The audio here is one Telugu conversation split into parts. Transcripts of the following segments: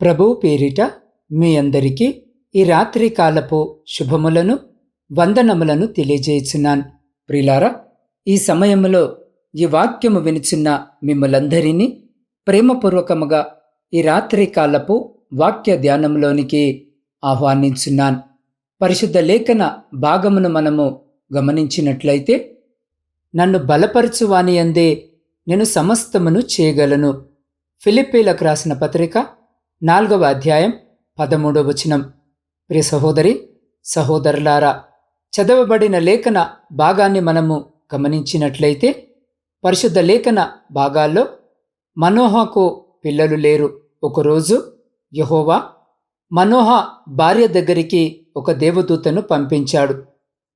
ప్రభువు పేరిట మీ అందరికీ ఈ రాత్రి కాలపు శుభములను వందనములను తెలియజేయుచున్నాను. ప్రిలారా ఈ సమయంలో ఈ వాక్యము వినిచున్న మిమ్మలందరినీ ప్రేమపూర్వకముగా ఈ రాత్రి కాలపు వాక్య ధ్యానంలోనికి ఆహ్వానించున్నాను. పరిశుద్ధ లేఖన భాగమును మనము గమనించినట్లయితే నన్ను బలపరచువాని అందే నేను సమస్తమును చేయగలను. ఫిలిప్పీలకు రాసిన పత్రిక నాలుగవ అధ్యాయం పదమూడవ వచనం. ప్రియ సహోదరి సహోదరులారా చదవబడిన లేఖన భాగాన్ని మనము గమనించినట్లయితే పరిశుద్ధ లేఖన భాగాల్లో మనోహకు పిల్లలు లేరు. ఒకరోజు యహోవా మనోహ భార్య దగ్గరికి ఒక దేవదూతను పంపించాడు.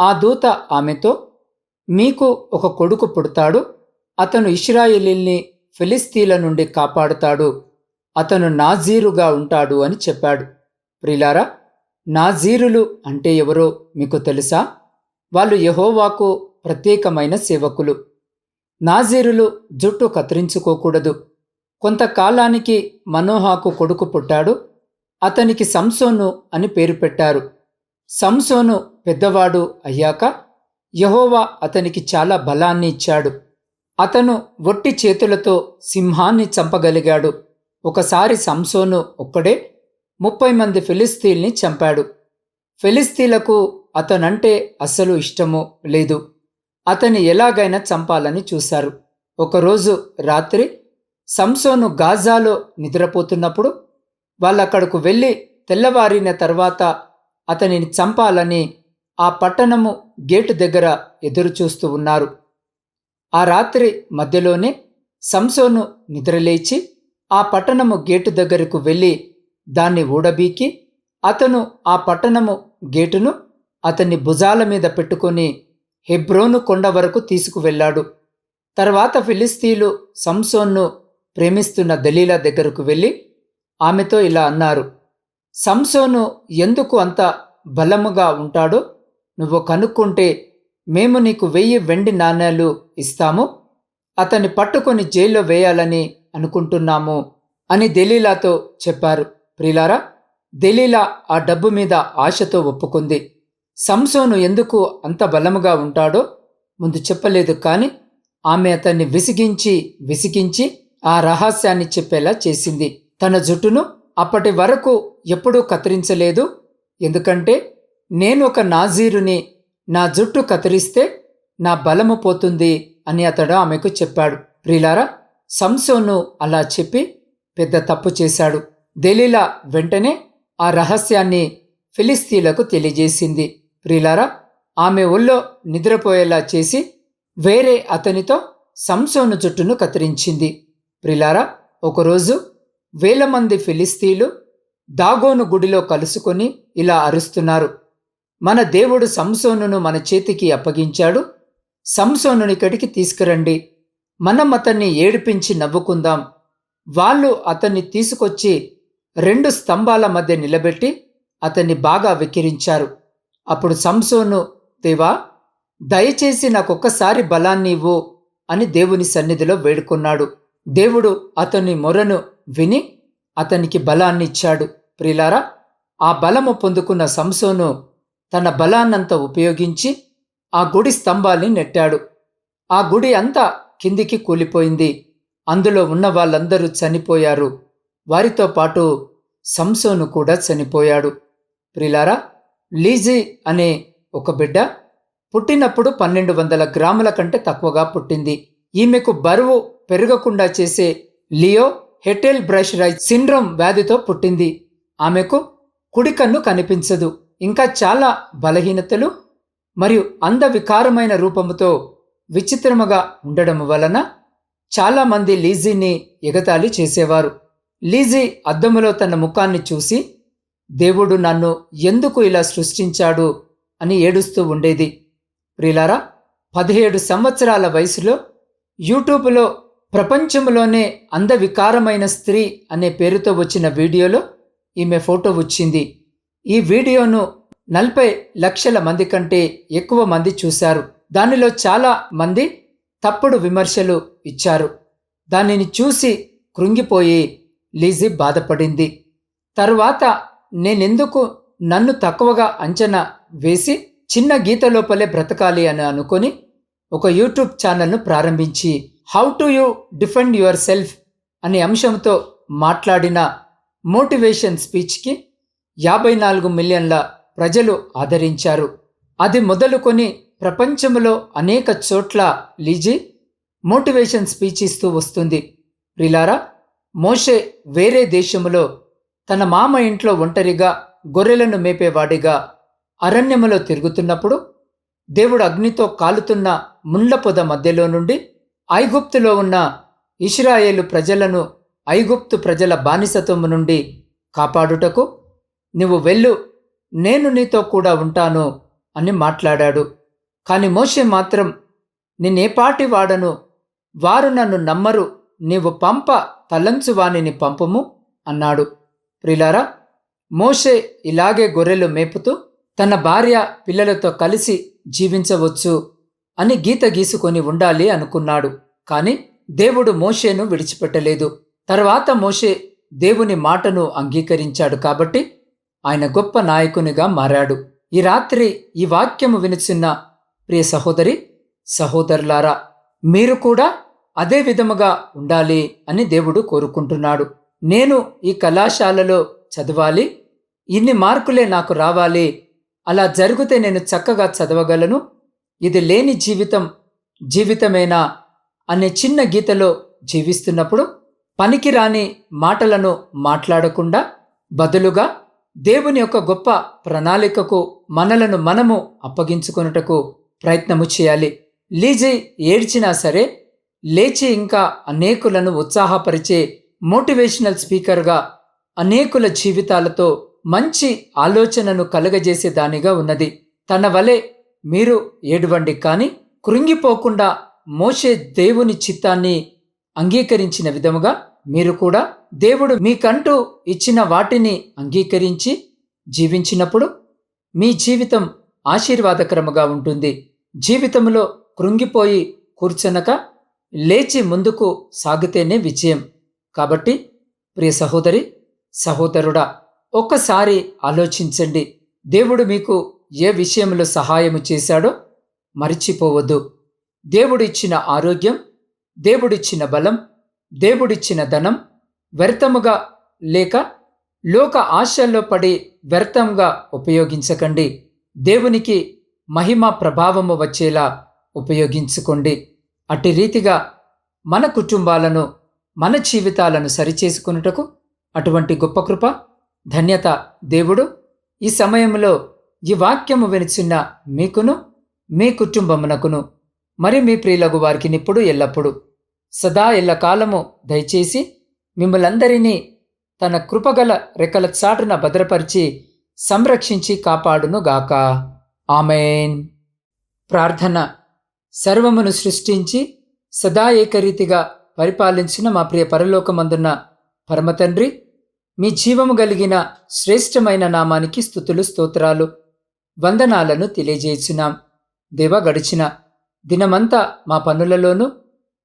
ఆ దూత ఆమెతో మీకు ఒక కొడుకు పుడతాడు. అతను ఇష్రాయిలీల్ని ఫిలిస్తీన్ల నుండి కాపాడుతాడు. అతను నాజీరుగా ఉంటాడు అని చెప్పాడు. ప్రిలారా నాజీరులు అంటే ఎవరో మీకు తెలుసా? వాళ్ళు యహోవాకు ప్రత్యేకమైన సేవకులు. నాజీరులు జుట్టు కత్తిరించుకోకూడదు. కొంతకాలానికి మనోహాకు కొడుకు పుట్టాడు. అతనికి సంసోను అని పేరు పెట్టారు. సంసోను పెద్దవాడు అయ్యాక యహోవా అతనికి చాలా బలాన్ని ఇచ్చాడు అతను ఒట్టి చేతులతో సింహాన్ని చంపగలిగాడు. ఒకసారి సంసోను ఒక్కడే ముప్పై మంది ఫిలిస్తీన్ని చంపాడు. ఫిలిస్తీలకు అతనంటే అస్సలు ఇష్టము లేదు. అతని ఎలాగైనా చంపాలని చూశారు. ఒకరోజు రాత్రి సంసోను గాజాలో నిద్రపోతున్నప్పుడు వాళ్ళక్కడకు వెళ్ళి తెల్లవారిన తర్వాత అతనిని చంపాలని ఆ పట్టణము గేటు దగ్గర ఎదురుచూస్తూ ఉన్నారు. ఆ రాత్రి మధ్యలోనే సంసోను నిద్రలేచి ఆ పట్టణము గేటు దగ్గరకు వెళ్ళి దాన్ని ఊడబీకి అతను ఆ పట్టణము గేటును అతన్ని భుజాల మీద పెట్టుకొని హెబ్రోను కొండ వరకు తీసుకువెళ్ళాడు. తర్వాత ఫిలిస్తీలు సంసోన్ను ప్రేమిస్తున్న దలీలా దగ్గరకు వెళ్ళి ఆమెతో ఇలా అన్నారు సంసోను ఎందుకు అంత బలముగా ఉంటాడో? నువ్వు కనుక్కుంటే మేము నీకు వెయ్యి వెండి నాణేలు ఇస్తాము. అతన్ని పట్టుకొని జైల్లో వేయాలని అనుకుంటున్నాము అని దెలీలాతో చెప్పారు. ప్రిలారా దెలీలా ఆ డబ్బు మీద ఆశతో ఒప్పుకుంది. సంసోను ఎందుకు అంత బలముగా ఉంటాడో ముందు చెప్పలేదు కానీ ఆమె అతన్ని విసిగించి విసిగించి ఆ రహస్యాన్ని చెప్పేలా చేసింది. తన జుట్టును అప్పటి వరకు ఎప్పుడూ కత్తిరించలేదు. ఎందుకంటే నేను ఒక నాజీరుని నా జుట్టు కత్తిరిస్తే నా బలము పోతుంది అని అతడు ఆమెకు చెప్పాడు. ప్రిలారా సంసోను అలా చెప్పి పెద్ద తప్పు చేశాడు. దెలీలా వెంటనే ఆ రహస్యాన్ని ఫిలిస్తీన్లకు తెలియజేసింది. ప్రిలారా ఆమె ఒళ్ళో నిద్రపోయేలా చేసి వేరే అతనితో సంసోను జుట్టును కత్తిరించింది. ప్రిలారా ఒకరోజు వేల మంది ఫిలిస్తీన్లు దాగోను గుడిలో కలుసుకొని ఇలా అరుస్తున్నారు. మన దేవుడు సంసోనును మన చేతికి అప్పగించాడు. సంసోనుని తీసుకురండి. మనం అతన్ని ఏడిపించి నవ్వుకుందాం. వాళ్ళు అతన్ని తీసుకొచ్చి రెండు స్తంభాల మధ్య నిలబెట్టి అతన్ని బాగా వెక్కిరించారు. అప్పుడు సంసోను దేవా దయచేసి నాకొక్కసారి బలాన్ని ఇవ్వు అని దేవుని సన్నిధిలో వేడుకున్నాడు. దేవుడు అతని మొరను విని అతనికి బలాన్ని ఇచ్చాడు. ప్రిలారా ఆ బలము పొందుకున్న సంసోను తన బలాన్నంతా ఉపయోగించి ఆ గుడి స్తంభాల్ని నెట్టాడు. ఆ గుడి అంతా కిందికి కూలిపోయింది. అందులో ఉన్న వాళ్ళందరూ చనిపోయారు. వారితో పాటు సంసోను కూడా చనిపోయాడు. ప్రిలారా లీజీ అనే ఒక బిడ్డ పుట్టినప్పుడు పన్నెండు వందల గ్రాముల కంటే తక్కువగా పుట్టింది. ఈమెకు బరువు పెరగకుండా చేసే లియో హెటెల్ బ్రష్ రైజ్ సిండ్రోమ్ వ్యాధితో పుట్టింది. ఆమెకు కుడి కన్ను కనిపించదు. ఇంకా చాలా బలహీనతలు మరియు అందవికారమైన రూపముతో విచిత్రముగా ఉండడం వలన చాలామంది లీజీని ఎగతాళి చేసేవారు. లీజీ అద్దములో తన ముఖాన్ని చూసి దేవుడు నన్ను ఎందుకు ఇలా సృష్టించాడు? అని ఏడుస్తూ ఉండేది. ప్రిలారా పదిహేడు సంవత్సరాల వయసులో యూట్యూబ్లో ప్రపంచంలోనే అందవికారమైన స్త్రీ అనే పేరుతో వచ్చిన వీడియోలో ఈమె ఫోటో వచ్చింది. ఈ వీడియోను నలభై లక్షల మంది కంటే ఎక్కువ మంది చూశారు. దానిలో చాలా మంది తప్పుడు విమర్శలు ఇచ్చారు. దానిని చూసి కృంగిపోయి లీజీ బాధపడింది. తరువాత నేనెందుకు నన్ను తక్కువగా అంచనా వేసి చిన్న గీత లోపలే బ్రతకాలి అని అనుకొని ఒక యూట్యూబ్ ఛానల్ను ప్రారంభించి how to you defend yourself అనే అంశంతో మాట్లాడిన మోటివేషన్ స్పీచ్కి యాభై నాలుగు మిలియన్ల ప్రజలు ఆదరించారు. అది మొదలుకొని ప్రపంచంలో అనేక చోట్ల లీజీ మోటివేషన్ స్పీచ్ ఇస్తూ వస్తుంది. ప్రిలారా మోషే వేరే దేశములో తన మామ ఇంట్లో ఒంటరిగా గొర్రెలను మేపేవాడిగా అరణ్యములో తిరుగుతున్నప్పుడు దేవుడు అగ్నితో కాలుతున్న ముండ్ల పొద మధ్యలో నుండి ఐగుప్తులో ఉన్న ఇస్రాయేలు ప్రజలను ఐగుప్తు ప్రజల బానిసత్వము నుండి కాపాడుటకు నువ్వు వెళ్ళు నేను నీతో కూడా ఉంటాను అని మాట్లాడాడు. కాని మోషే మాత్రం నేనేపాటి వాడను వారు నన్ను నమ్మరు. నీవు పంప తలంచు పంపము అన్నాడు. ప్రిలారా మోషే ఇలాగే గొర్రెలు మేపుతూ తన భార్య పిల్లలతో కలిసి జీవించవచ్చు అని గీత గీసుకొని ఉండాలి అనుకున్నాడు. కాని దేవుడు మోషేను విడిచిపెట్టలేదు. తర్వాత మోషే దేవుని మాటను అంగీకరించాడు కాబట్టి ఆయన గొప్ప నాయకునిగా మారాడు. ఈ రాత్రి ఈ వాక్యము వినిచిన్న ప్రియ సహోదరి సహోదరులారా మీరు కూడా అదే విధముగా ఉండాలి అని దేవుడు కోరుకుంటున్నాడు. నేను ఈ కళాశాలలో చదవాలి ఇన్ని మార్కులే నాకు రావాలి అలా జరిగితే నేను చక్కగా చదవగలను ఇది లేని జీవితం జీవితమేనా అనే చిన్న గీతలో జీవిస్తున్నప్పుడు పనికిరాని మాటలను మాట్లాడకుండా బదులుగా దేవుని యొక్క గొప్ప ప్రణాళికకు మనలను మనము అప్పగించుకొనుటకు ప్రయత్నము చేయాలి. లీజీ ఏడ్చినా సరే లేచి ఇంకా అనేకులను ఉత్సాహపరిచే మోటివేషనల్ స్పీకర్గా అనేకుల జీవితాలతో మంచి ఆలోచనను కలగజేసే దానిగా ఉన్నది. తన వలె మీరు ఏడవండి కానీ కృంగిపోకుండా మోసే దేవుని చిత్తాన్ని అంగీకరించిన విధముగా మీరు కూడా దేవుడు మీకంటూ ఇచ్చిన వాటిని అంగీకరించి జీవించినప్పుడు మీ జీవితం ఆశీర్వాదకరముగా ఉంటుంది. జీవితంలో కృంగిపోయి కూర్చొనక లేచి ముందుకు సాగితేనే విజయం. కాబట్టి ప్రియ సహోదరి సహోదరుడా ఒక్కసారి ఆలోచించండి. దేవుడు మీకు ఏ విషయంలో సహాయము చేశాడో మరిచిపోవద్దు. దేవుడిచ్చిన ఆరోగ్యం దేవుడిచ్చిన బలం దేవుడిచ్చిన ధనం వ్యర్థముగా లేక లోక ఆశల్లో పడి వ్యర్థంగా ఉపయోగించకండి. దేవునికి మహిమ ప్రభావము వచ్చేలా ఉపయోగించుకోండి. అట్టి రీతిగా మన కుటుంబాలను మన జీవితాలను సరిచేసుకున్నటకు అటువంటి గొప్ప కృప ధన్యత దేవుడు. ఈ సమయంలో ఈ వాక్యము వినిచిన్న మీకును మీ కుటుంబమునకును మరి మీ ప్రియులకు వారికి నిప్పుడు ఎల్లప్పుడు సదా ఎల్లకాలము దయచేసి మిమ్మలందరినీ తన కృపగల రెక్కల చాటున భద్రపరిచి సంరక్షించి కాపాడును గాక. ఆమెన్. ప్రార్థన సర్వమును సృష్టించి సదా ఏకరీతిగా పరిపాలించిన మా ప్రియ పరలోకమందున్న పరమతండ్రి. మీ జీవము కలిగిన శ్రేష్టమైన నామానికి స్థుతులు స్తోత్రాలు వందనాలను తెలియజేస్తున్నాం దేవ గడిచిన దినమంతా మా పనులలోనూ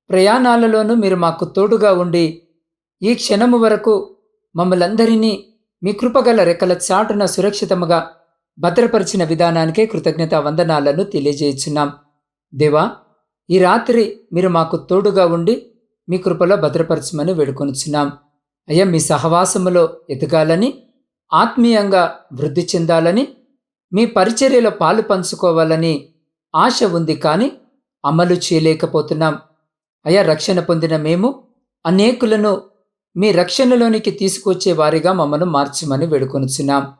ప్రయాణాలలోనూ మీరు మాకు తోడుగా ఉండి ఈ క్షణము వరకు మమ్మలందరినీ మీ కృపగల రెక్కల చాటున సురక్షితముగా భద్రపరిచిన విధానానికే కృతజ్ఞత వందనాలను తెలియజేయుచున్నాం. దేవా ఈ రాత్రి మీరు మాకు తోడుగా ఉండి మీ కృపలో భద్రపరచమని వేడుకొనుచున్నాం. అయ్యా మీ సహవాసములో ఎదగాలని ఆత్మీయంగా వృద్ధి చెందాలని మీ పరిచర్యలో పాలు పంచుకోవాలని ఆశ ఉంది కానీ అమలు చేయలేకపోతున్నాం. అయ్యా రక్షణ పొందిన మేము అనేకులను మీ రక్షణలోనికి తీసుకొచ్చే వారిగా మమ్మను మార్చమని వేడుకొనుచున్నాం.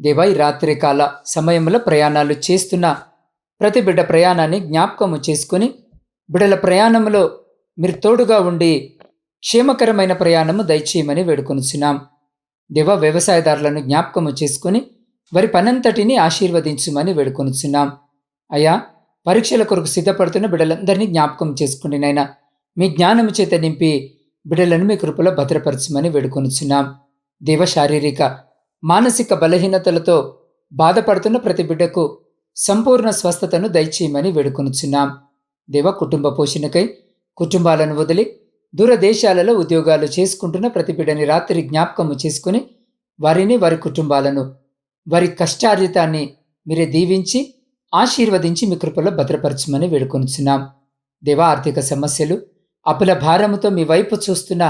దేవా ఈ రాత్రికాల సమయంలో ప్రయాణాలు చేస్తున్న ప్రతి బిడ్డ ప్రయాణాన్ని జ్ఞాపకము చేసుకుని బిడ్డల ప్రయాణంలో మీరు తోడుగా ఉండి క్షేమకరమైన ప్రయాణము దయచేయమని వేడుకొనుచున్నాం. దేవ వ్యవసాయదారులను జ్ఞాపకము చేసుకుని వారి పనంతటిని ఆశీర్వదించమని వేడుకొనుచున్నాం. అయ్యా పరీక్షల కొరకు సిద్ధపడుతున్న బిడ్డలందరినీ జ్ఞాపకం చేసుకుని నైనా మీ జ్ఞానము చేత నింపి బిడ్డలను మీ కృపలో భద్రపరచమని వేడుకొనుచున్నాం. దేవ శారీరక మానసిక బలహీనతలతో బాధపడుతున్న ప్రతి బిడ్డకు సంపూర్ణ స్వస్థతను దయచేయమని వేడుకొనుచున్నాం. దేవ కుటుంబ పోషణకై కుటుంబాలను వదిలి దూరదేశాలలో ఉద్యోగాలు చేసుకుంటున్న ప్రతి బిడ్డని రాత్రి జ్ఞాపకము చేసుకుని వారిని వారి కుటుంబాలను వారి కష్టార్జితాన్ని మీరే దీవించి ఆశీర్వదించి మీ కృపలో భద్రపరచమని వేడుకొనిచున్నాం. దేవా ఆర్థిక సమస్యలు అప్పుల భారముతో మీ వైపు చూస్తున్న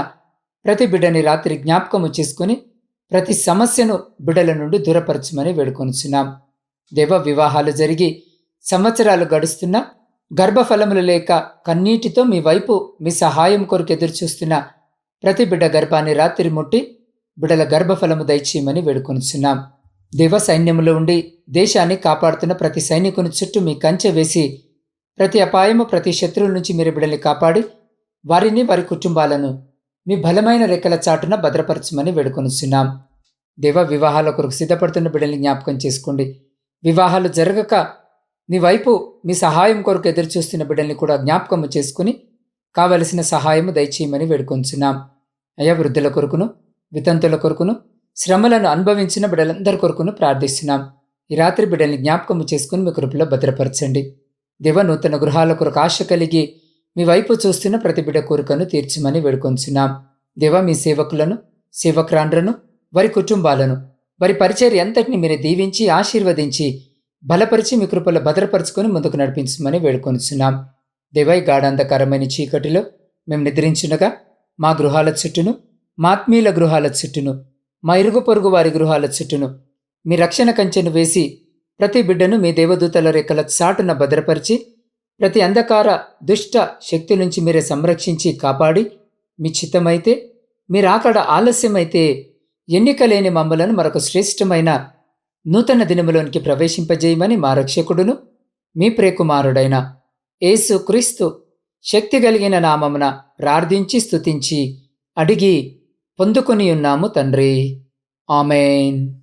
ప్రతి బిడ్డని రాత్రి జ్ఞాపకము చేసుకుని ప్రతి సమస్యను బిడ్డల నుండి దూరపరచమని వేడుకొనిచున్నాం. దేవ వివాహాలు జరిగి సంవత్సరాలు గడుస్తున్నా గర్భఫలములు లేక కన్నీటితో మీ వైపు మీ సహాయం కొరకు ఎదురుచూస్తున్న ప్రతి బిడ్డ గర్భాన్ని రాత్రి ముట్టి బిడల గర్భఫలము దయచేయమని వేడుకొనిచున్నాం. దేవ సైన్యములో ఉండి దేశాన్ని కాపాడుతున్న ప్రతి సైనికుని చుట్టూ మీ కంచె వేసి ప్రతి అపాయము ప్రతి శత్రువుల నుంచి మీరు బిడల్ని కాపాడి వారిని వారి కుటుంబాలను మీ బలమైన రెక్కల చాటున భద్రపరచమని వేడుకొనిస్తున్నాం దేవ వివాహాల కొరకు సిద్ధపడుతున్న బిడ్డల్ని జ్ఞాపకం చేసుకోండి. వివాహాలు జరగక మీ వైపు మీ సహాయం కొరకు ఎదురుచూస్తున్న బిడ్డల్ని కూడా జ్ఞాపకము చేసుకుని కావలసిన సహాయము దయచేయమని వేడుకొంచున్నాం అయ్యా వృద్ధుల కొరకును వితంతుల కొరకును శ్రమలను అనుభవించిన బిడ్డలందరి కొరకును ప్రార్థిస్తున్నాం. ఈ రాత్రి బిడ్డల్ని జ్ఞాపకము చేసుకుని మీ కృపలో భద్రపరచండి. దేవ నూతన గృహాల కొరకు ఆశ కలిగి మీ వైపు చూస్తున్న ప్రతి బిడ్డ కోరికను తీర్చమని వేడుకొంచున్నాం. దేవ మీ సేవకులను సేవక్రాండ్రను వారి కుటుంబాలను వారి పరిచర్య అంతటిని మీరు దీవించి ఆశీర్వదించి బలపరిచి మీ కృపలో భద్రపరుచుకొని ముందుకు నడిపించమని వేడుకొనిచున్నాం దేవై గాఢాంధకరమైన చీకటిలో మేము నిద్రించునగా మా గృహాల చుట్టూను మా ఆత్మీయుల గృహాల చుట్టూను మా ఇరుగు పొరుగు వారి గృహాల చుట్టూను మీ రక్షణ కంచెను వేసి ప్రతి బిడ్డను మీ దేవదూతల రెక్కల చాటున భద్రపరిచి ప్రతి అంధకార దుష్ట శక్తి నుంచి మీరే సంరక్షించి కాపాడి మీ చిత్తమైతే మీరు ఆకడ ఆలస్యమైతే ఎన్నిక లేని మమ్మలను మరొక శ్రేష్టమైన నూతన దినములోనికి ప్రవేశింపజేయమని మా రక్షకుడును మీ ప్రేకుమారుడైన యేసు క్రీస్తు శక్తి కలిగిన నామమున ప్రార్థించి స్తుతించి అడిగి పొందుకొని ఉన్నాము తండ్రి. ఆమెన్.